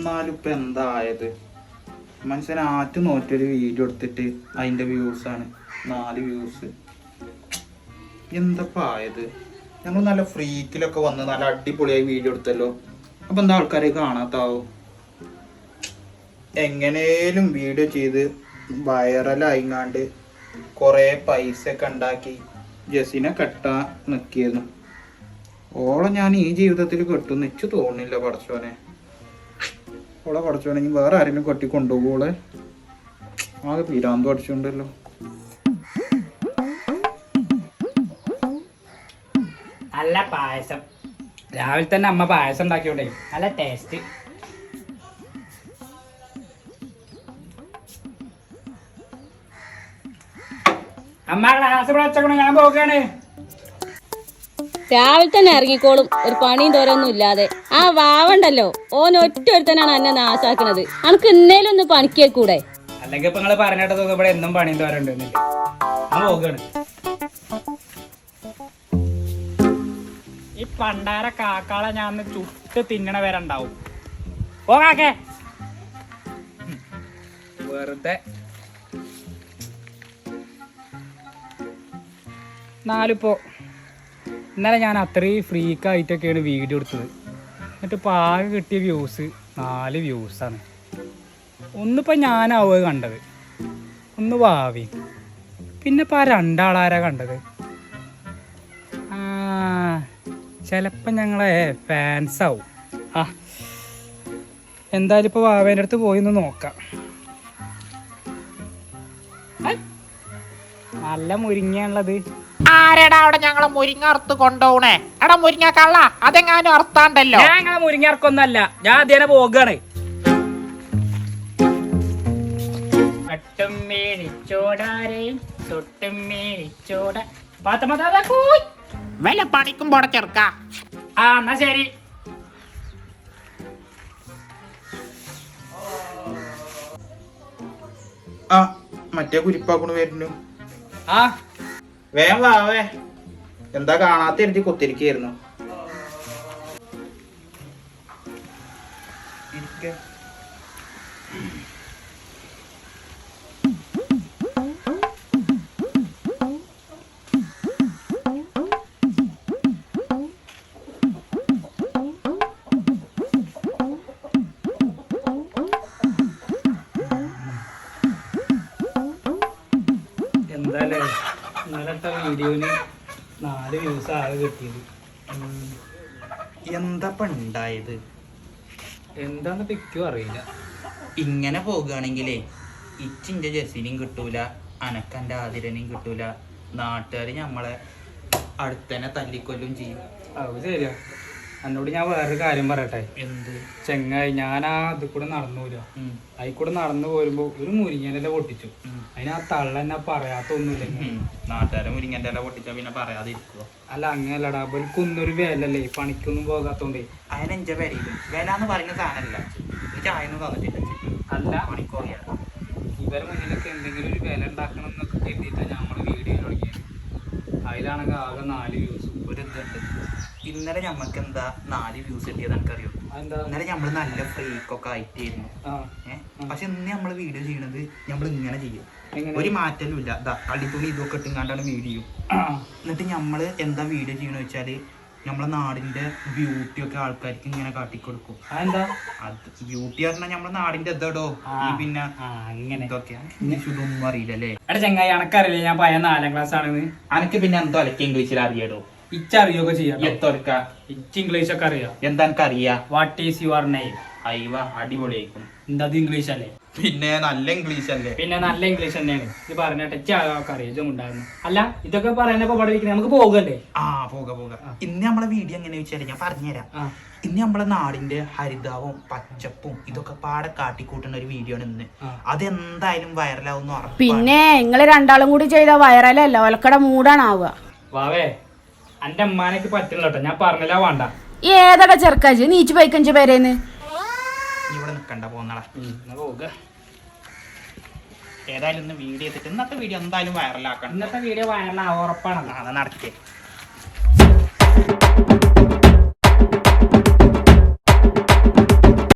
എന്നാലും ഇപ്പൊ എന്തായത്? മനുഷ്യൻ ആറ്റ് നോറ്റൊരു വീഡിയോ എടുത്തിട്ട് അതിന്റെ വ്യൂസ് ആണ്. നാല് വ്യൂസ് എന്തപ്പാ ആയത്? ഞങ്ങൾ നല്ല ഫ്രീക്കിലൊക്കെ വന്ന് നല്ല അടിപൊളിയായി വീഡിയോ എടുത്തല്ലോ. അപ്പൊ എന്താ ആൾക്കാരെ കാണാത്താവോ? എങ്ങനെയും വീഡിയോ ചെയ്ത് വൈറലായിങ്ങാണ്ട് കുറേ പൈസ ഒക്കെ ഉണ്ടാക്കി ജസിനെ കെട്ടാ നിൽക്കിയിരുന്നു ഓളെ ഞാൻ ഈ ജീവിതത്തിൽ കെട്ടും നിച്ചു തോന്നുന്നില്ല പടച്ചോനെ. ഓളെ വേണമെങ്കിൽ വേറെ ആരെങ്കിലും കെട്ടി കൊണ്ടുപോകൂടെ ആകെ പീരാന്ത് പഠിച്ചുണ്ടല്ലോ നല്ല പായസം. രാവിലെ തന്നെ അമ്മ പായസം ഉണ്ടാക്കിയോണ്ടേ നല്ല ടേസ്റ്റ് അമ്മ ക്ലാസ് വിളിച്ചോണോ ഞാൻ പോകാണ് രാവിലെ തന്നെ ഇറങ്ങിക്കോളും. ഒരു പണിയും തോരൊന്നും ഇല്ലാതെ. ആ വാവണ്ടല്ലോ. ഓൻ ഒറ്റ ഒരുത്തനാണ് എന്നെ നാശാക്കണത്. അനക്ക് ഇന്നേലും ഒന്ന് പണിക്കേക്കൂടെ അല്ലെങ്കിൽ ഇപ്പൊ നിങ്ങൾ പറഞ്ഞിട്ട് ഇവിടെ എന്നും പണിയും തോരണ്ടെന്നില്ല ഈ പണ്ടാര കാക്കാളെ ഞാൻ ചുട്ട് തിന്നണ വരെ ഉണ്ടാവും. പോകാക്കെ വെറുതെ. നാലിപ്പോ ഇന്നലെ ഞാൻ അത്രയും ഫ്രീക്കായിട്ടൊക്കെയാണ് വീഡിയോ എടുത്തത്. എന്നിട്ട് ഇപ്പോൾ ആകെ കിട്ടിയ വ്യൂസ് നാല് വ്യൂസാണ് ഒന്നിപ്പോൾ ഞാനാവുക കണ്ടത്? ഒന്ന് ഭാവി പിന്നെ ഇപ്പോൾ ആ രണ്ടാളാരാ കണ്ടത്? ചിലപ്പോൾ ഞങ്ങളെ ഫാൻസ് ആവും. ആ എന്തായാലും ഇപ്പോൾ വാവേന്റെ അടുത്ത് പോയി ഒന്ന് നോക്കാം. നല്ല മുരിങ്ങയാണുള്ളത്. ആരെടാ അവിടെ ഞങ്ങളെ മുരിങ്ങ അറുത്ത് കൊണ്ടുപോണേ എടാ മുരിങ്ങ കള്ള അതെങ്ങാനും അറുത്താണ്ടല്ലോ. ഞാൻ ഞങ്ങളെ മുരിങ്ങ ഇറക്കൊന്നല്ല ഞാൻ അതിനെ പോകാണ്. വല്ല പണിക്കും പോടെ ചെറുക്ക. ആ എന്നാ ശരി. ആ മറ്റേ കുരിപ്പാക്കണു വരുന്നു. ആ വേഗം വാവേ എന്താ കാണാത്ത എഴുതി കുത്തിരിക്കായിരുന്നു. ഇരിക്ക്. ഇന്നലത്തെ വീഡിയോന് നാല് വ്യൂസ് ആകെ കിട്ടിയത്. എന്താപ്പ ഉണ്ടായത് എന്താന്ന് പിക്കും അറിയില്ല. ഇങ്ങനെ പോകുകയാണെങ്കിലേ ഇച്ചിന്റെ ജെസിനെയും കിട്ടൂല അനക്കന്റെ ആതിരനെയും കിട്ടൂല നാട്ടുകാർ നമ്മളെ അടുത്തന്നെ തല്ലിക്കൊല്ലും ചെയ്യും. അത് ശരിയാ. എന്നോട് ഞാൻ വേറൊരു കാര്യം പറയട്ടെ. എന്ത്? ചെങ്ങായി ഞാൻ ആ ഇത് കൂടെ നടന്നൂല. അതിൽ കൂടെ നടന്നു പോരുമ്പോ ഒരു മുരിങ്ങന്റെ പൊട്ടിച്ചു. അതിനാ ആ തള്ള എന്നെ പറയാത്തൊന്നുമില്ല. നാട്ടുകാരെ മുരിങ്ങന്റെ ഇല പൊട്ടിച്ചാ പിന്നെ പറയാതിരിക്കോ അല്ല അങ്ങനല്ലടാ കുന്നൊരു വേലല്ലേ പണിക്കൊന്നും പോകാത്തോണ്ടേ. അതിനെഞ്ച വരയിലും വില എന്ന് പറയുന്ന സാധനമല്ല. ചായന്ന് തന്നിട്ടില്ല. അല്ല. പണിക്കോറിയ ഇവരെ മുന്നിലൊക്കെ എന്തെങ്കിലും ഒരു വില ഉണ്ടാക്കണം എന്നൊക്കെ കരുതിയിട്ടാണ് നമ്മൾ വീഡിയോ തുടങ്ങിയത് അതിലാണെങ്കിൽ ആകെ നാല് വ്യൂസ്. ഒരു ഇതുണ്ട്. ഇന്നലെ ഞമ്മക്ക് എന്താ നാല് വ്യൂസ് കിട്ടിയത് എനിക്കറിയോ? ഇന്നലെ ഞമ്മൾ നല്ല ഫ്രീക്ക് ഒക്കെ ആയിട്ടായിരുന്നു. ഏഹ് പക്ഷെ ഇന്ന് നമ്മൾ വീഡിയോ ചെയ്യണത് നമ്മൾ ഇങ്ങനെ ചെയ്യും ഒരു മാറ്റലും ഇല്ല ദാ കളിത്തുണി ഇതൊക്കെ ഇട്ടുങ്ങാണ്ടാണ് വീഡിയോ എന്നിട്ട് നമ്മൾ എന്താ വീഡിയോ ചെയ്യണെന്ന് വെച്ചാൽ നമ്മളെ നാടിന്റെ ബ്യൂട്ടി ഒക്കെ ആൾക്കാർക്ക് ഇങ്ങനെ കാട്ടിക്കൊടുക്കും. അത് ബ്യൂട്ടി പറഞ്ഞാൽ നമ്മളെ നാടിന്റെ എന്തോ ആ, പിന്നെ അങ്ങനെ. ഇതൊക്കെയാണ് അറിയില്ലല്ലേ? എടാ ചങ്ങായി അനക്കറിയില്ല? ഞാൻ പയ നാലാം ക്ലാസ് ആണെന്ന്. അനക്ക് പിന്നെ എന്തോ അലക്ക് ഇംഗ്ലീഷിൽ അറിയടോ? ഇച്ചറിയൊക്കെ ചെയ്യാം എത്തോർക്ക ഇച്ച് ഇംഗ്ലീഷ് ഒക്കെ അറിയാം. എന്താ അറിയാ വാട്ട് ഈസ് യുവർ നെയിം അയവ അടിപൊളിയായിരിക്കും. എന്താ അത് ഇംഗ്ലീഷ് അല്ലേ പിന്നെ നല്ല ഇംഗ്ലീഷ് അല്ലേ പിന്നെ നല്ല ഇംഗ്ലീഷ് തന്നെയാണ്. ഇത് പറഞ്ഞിട്ട് ഇച്ച് അറിയാം ഇതും ഉണ്ടായിരുന്നു അല്ല ഇതൊക്കെ പറയാനൊക്കെ ഇവിടെ ഇരിക്കുന്നത് നമുക്ക് പോകല്ലേ ആ പോക പോക. ഇന്ന് നമ്മളെ വീഡിയോ എങ്ങനെ വെച്ചാൽ ഞാൻ പറഞ്ഞുതരാം. ഇന്ന് നമ്മളെ നാടിന്റെ ഹരിതാവും പച്ചപ്പും ഇതൊക്കെ പാടെ കാട്ടിക്കൂട്ടുന്ന ഒരു വീഡിയോ ആണ് ഇന്ന്. അതെന്തായാലും വൈറലാവും പിന്നെ നിങ്ങൾ രണ്ടാളും കൂടി ചെയ്ത വൈറലല്ല ഒലക്കട മൂടാണാവുക. വാവേ എന്റെ അമ്മാനക്ക് പറ്റില്ല കേട്ടോ ഞാൻ പറഞ്ഞില്ല വേണ്ട. ഏതൊക്കെ ചെറുക്കാജ്? നീച്ച് പൈക്കഞ്ച് പേരേന്ന്. ഇവിടെ നിക്കണ്ട പോന്നടാ. പോക ഏതായാലും ഇന്ന് വീഡിയോ ചെയ്തിട്ട് ഇന്നത്തെ വീഡിയോ എന്തായാലും വൈറലാക്കണം ഇന്നത്തെ വീഡിയോ വൈറലാ ഉറപ്പാണ്. നടക്കേ.